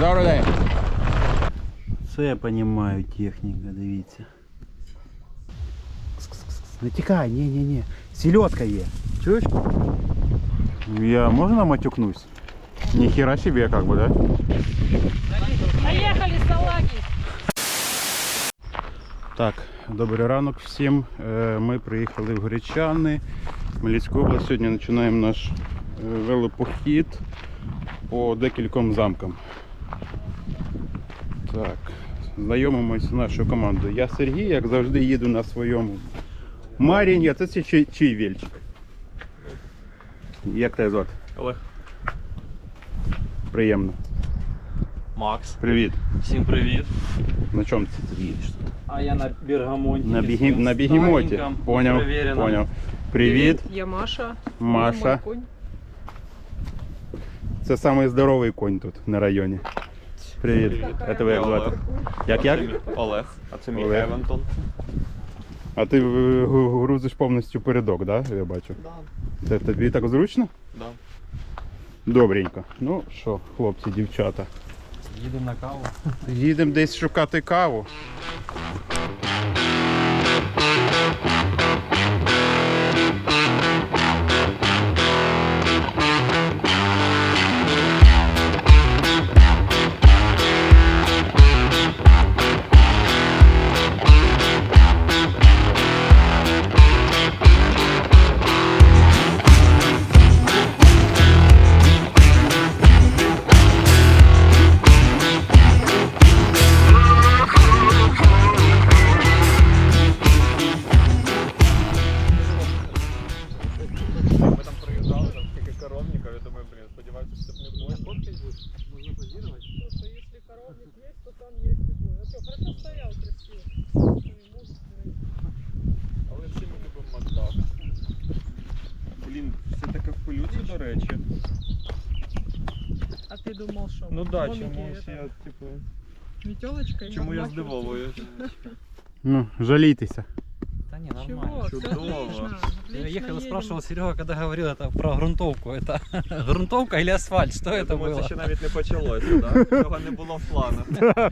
Добрий день. Це я розумію, техніка, дивіться. Не тікай, ні, ні, ні. Сільотка є. Чуєш? Я можно матюкнусь? Ни хера себе, как бы, да? Поехали, салаги! Так, добрий ранок всім. Е, Ми приїхали в Гречани, Хмельницьку область. Сьогодні починаємо наш е, велопохід по декільком замкам. Так, знайомимося з нашою командою. Я Сергій, як завжди, їду на своєму Маріні, а це чий, чий вільчик. Як тебе звати? Олег. Приємно. Макс. Привіт. Всім привіт. На чому ти їдеш тут? А я на бергамонті. На, бігі... на бігемоті. Поняв, поняв. Привіт, Я Маша. Маша. Це самий здоровий конь тут на районі. Привіт. А тебе як звати? Як як? Олег. А це мій Олег. Евентон. А ти е, грузиш повністю передок, да? Я бачу. Да. Це тобі так зручно? Да. Добренько. Ну що, хлопці, дівчата. Їдемо на каву. Їдемо десь шукати каву. Можна позірувати? Просто если коровник есть, то там есть и бой. А что, хорошо стоял красиво. Ну, и мускулы. Але всі ми любимо Макдак. Блін, все таке в пилюці, до речі. А ты думал, что? Ну да, домики чомусь это, я, типу, Метелочкой? чому я обмахиваться? здивовуюсь. Ну, жалійтеся. Да не, нормально. Чудово. Я ехал и спрашивал Серега, когда говорил это про грунтовку. Это грунтовка или асфальт? Что Я это думаю, было? це ще навіть не почалося, так? Цього не було в планах.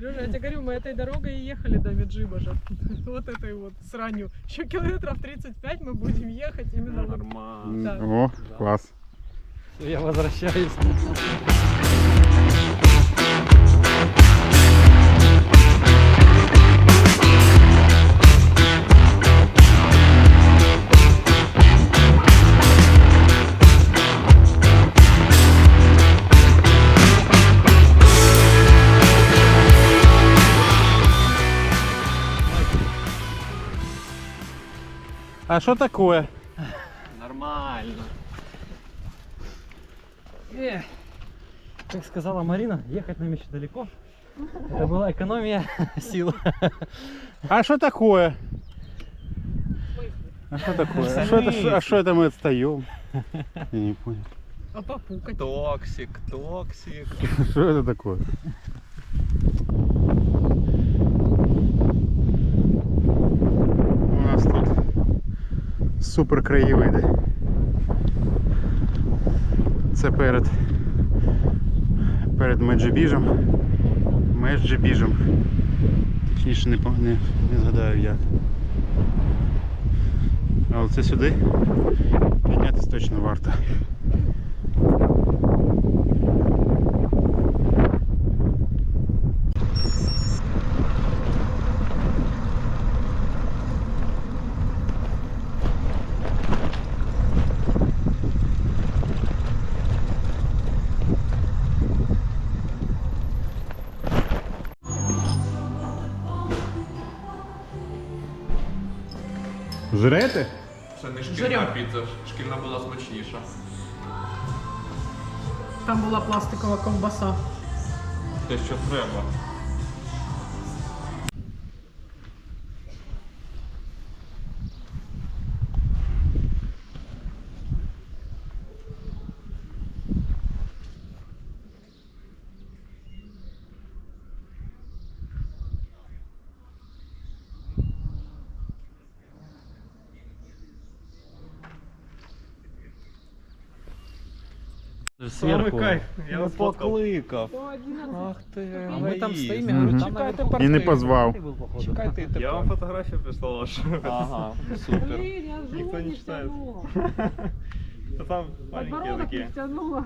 Лёша, я тебе говорю, мы этой дорогой и ехали до Меджибажа. Вот этой вот сранью. Еще километров 35 мы будем ехать именно вот. Нормально. Так. О, клас. Всё, Я возвращаюсь. А що таке? Нормально. Эх, Как сказала Марина, ехать нам еще далеко. Это была экономия сил. А що таке? А що таке? А що это, а это ми відстаємо? Я не понял. А попукать. Токсик, токсик. Що это такое? Супер краєвиди. Це перед перед Меджибіжем. Меджибіжем. Точніше не, не, не згадаю як. Але це сюди піднятися точно варто. Жрете? Це не шкільна піца, шкільна була смачніша. Там була пластикова ковбаса. Те, що треба. Сверху. Я вас покликав. 111. Ах ти, А мы там эгоист. стоим, Мгм. я говорю, там Чекайте наверху І не портрет. позвав. ты был, походу. Чекайте і Я вам тепер. фотографію прислала, що Ага, супер. Блин, я Никто живот не не читает. втянула. Та Там маленькі Подбородок не такі. втянула.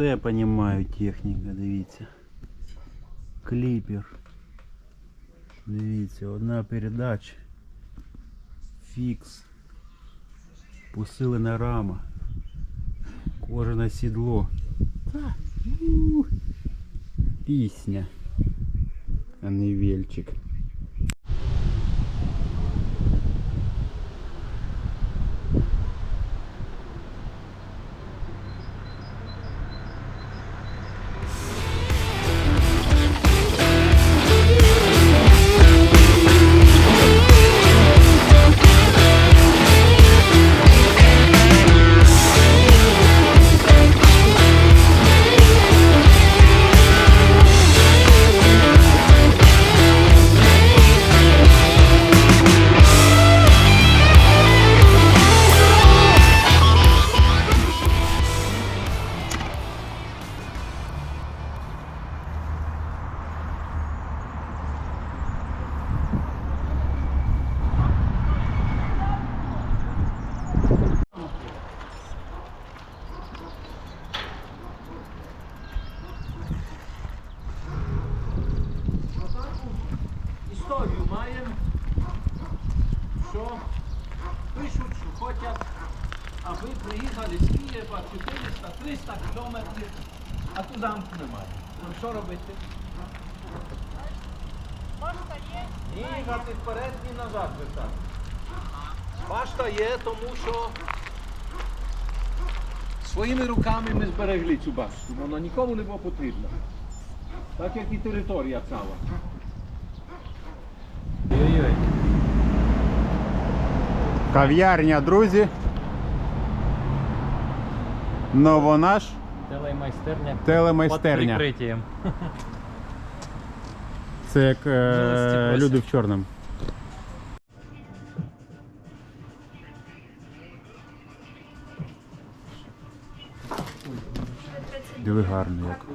Це я розумію техніка, дивіться. Кліпер. Дивіться, одна передача. Фікс. Посилена рама. Кожане сідло. Та, у, Пісня. А не вельчик. Що робити? Ні, їхати вперед, ні назад вертати. Башта є, тому що своїми руками ми зберегли цю башту. Вона нікому не була потрібна. Так як і територія ціла. Кав'ярня, друзі. Новонаш Телемайстерня. телемайстерня. Под прикриттям. Це як е, люди в чорному. Диви гарно як.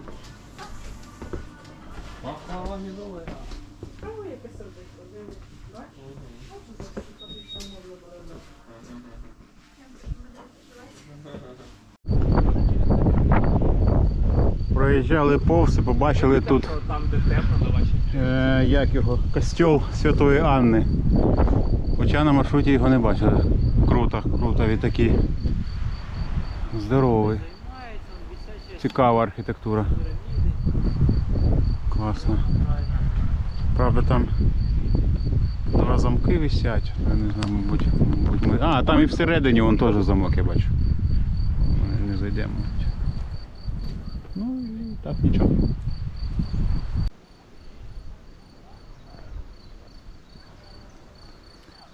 Проїжджали повз і побачили тут е, як його, костьол Святої Анни. Хоча на маршруті його не бачили. Круто, круто, він такий здоровий. Цікава архітектура. Класно. Правда там два замки висять. Я не знаю, мабуть, мабуть ми... А, там і всередині вон теж замок, я бачу. Ми не зайдемо. мабуть. Ну і так нічого.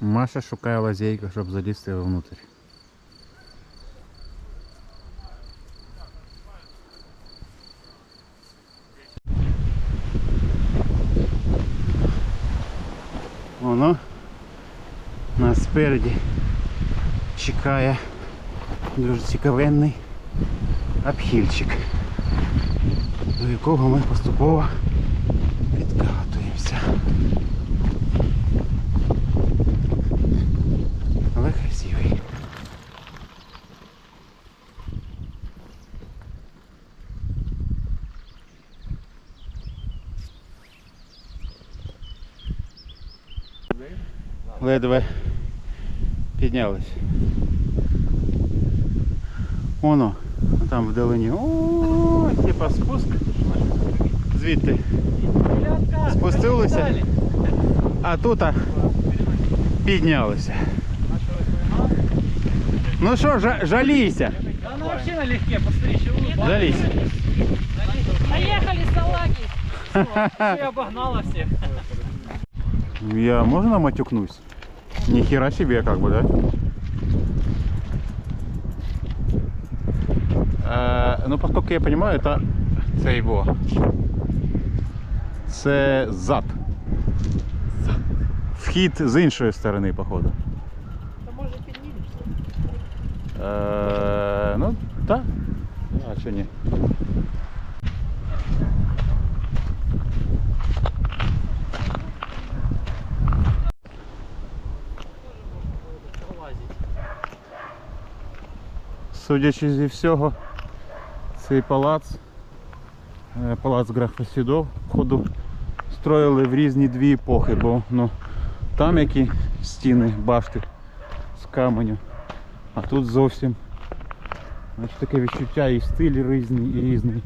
Маша шукає лазейку, щоб залізти внутрь. Воно нас спереді чекає дуже цікавенний обхильчик, до Якого ми поступово підкатуємося. Але красивий. Ледве піднялись. Воно, там вдалині. О, типа спуск. Звідти. Спустилися, а тут а, піднялися. Ну що, жа- жалійся. Да она вообще налегке, посмотри, еще улыбается. Жалійся. Поехали, салаги! Я обогнала всех. Я можно матюкнусь? Ни хера себе, как бы, да? Э, ну, поскольку я понимаю, это це його. Це зад. Вхід з іншої сторони, походу. Да может піднімешся? Е, ну, так. А що ні? Судячи зі всього, цей палац, е, палац графа Сідов, походу, строїли в різні дві епохи, бо ну, там які стіни, башти з каменю, а тут зовсім Значить, таке відчуття і стиль різний, і різний.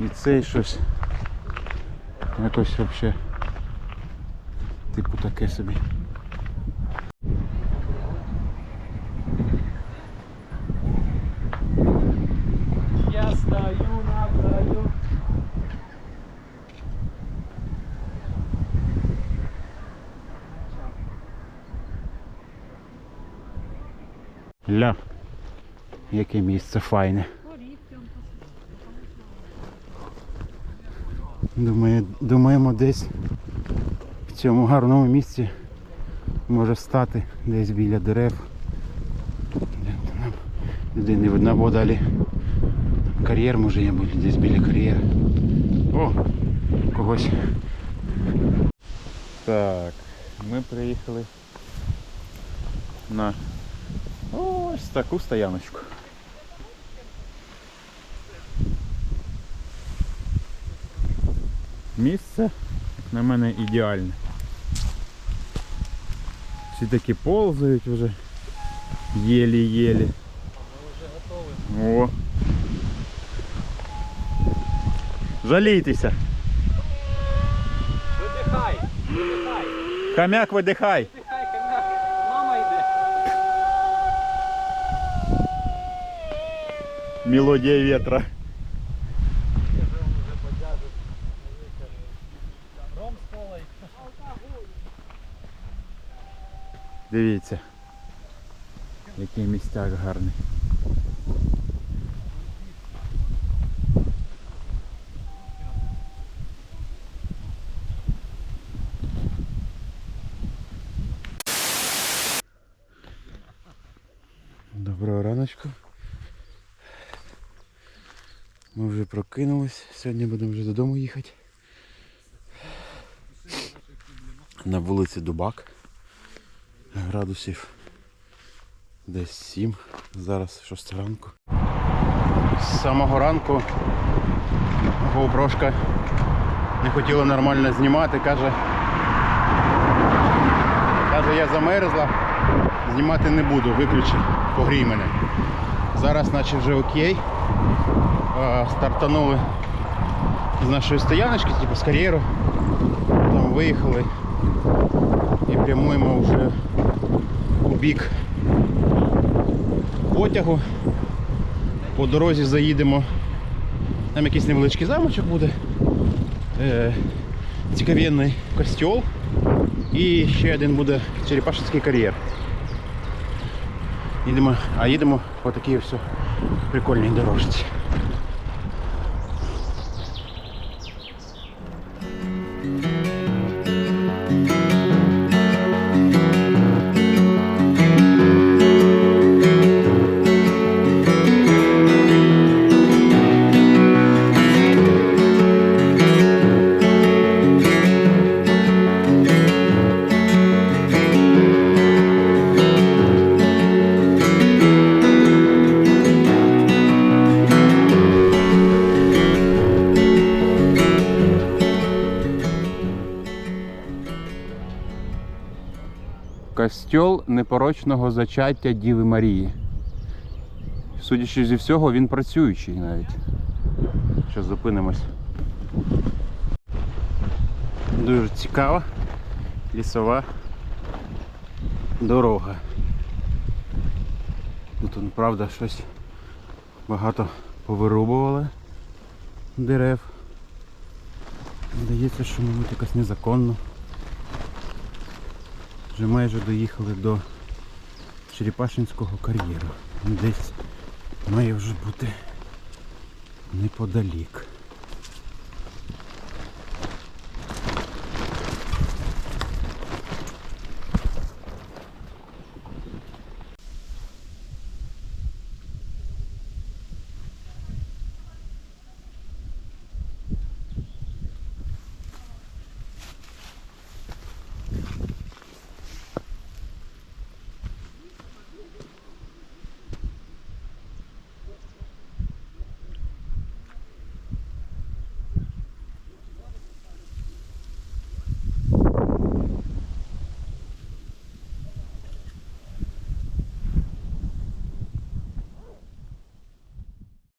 І цей щось якось взагалі типу таке собі. Я стою на краю. Ля. Яке місце файне. Думаю, думаємо десь в цьому гарному місці може стати десь біля дерев. Де Людей не видно, бо далі кар'єр може є бути десь біля кар'єра. О! Когось. Так, ми приїхали на ось таку стояночку. Місце, як на мене, ідеальне. Всі такі ползають вже. Єлі-єлі. О. Жалійтеся. Видихай, видихай, Хам'як видихай. Мелодія ветра. Дивіться. Який містяк гарний. Доброго раночку. Ми вже прокинулись. Сьогодні будемо вже додому їхати. На вулиці Дубак градусів десь 7, зараз 6 ранку. З самого ранку GoPro не хотіла нормально знімати, каже, каже, я замерзла, знімати не буду, виключи, погрій мене. Зараз наче вже окей. Стартанули з нашої стояночки, типу з кар'єру. Там виїхали і прямуємо вже у бік потягу. По дорозі заїдемо. Там якийсь невеличкий замочок буде. Е, цікавенний костьол. І ще один буде Черепашинський кар'єр. Їдемо, а їдемо по такие все прикольные дорожці. Костьол непорочного зачаття Діви Марії. судячи зі всього, він працюючий навіть. Зараз зупинимось. Дуже цікава лісова дорога. Тут, правда, щось багато повирубували дерев. Здається, що, мабуть, якось незаконно. Вже майже доїхали до Черепашинського кар'єру. Десь має вже бути неподалік.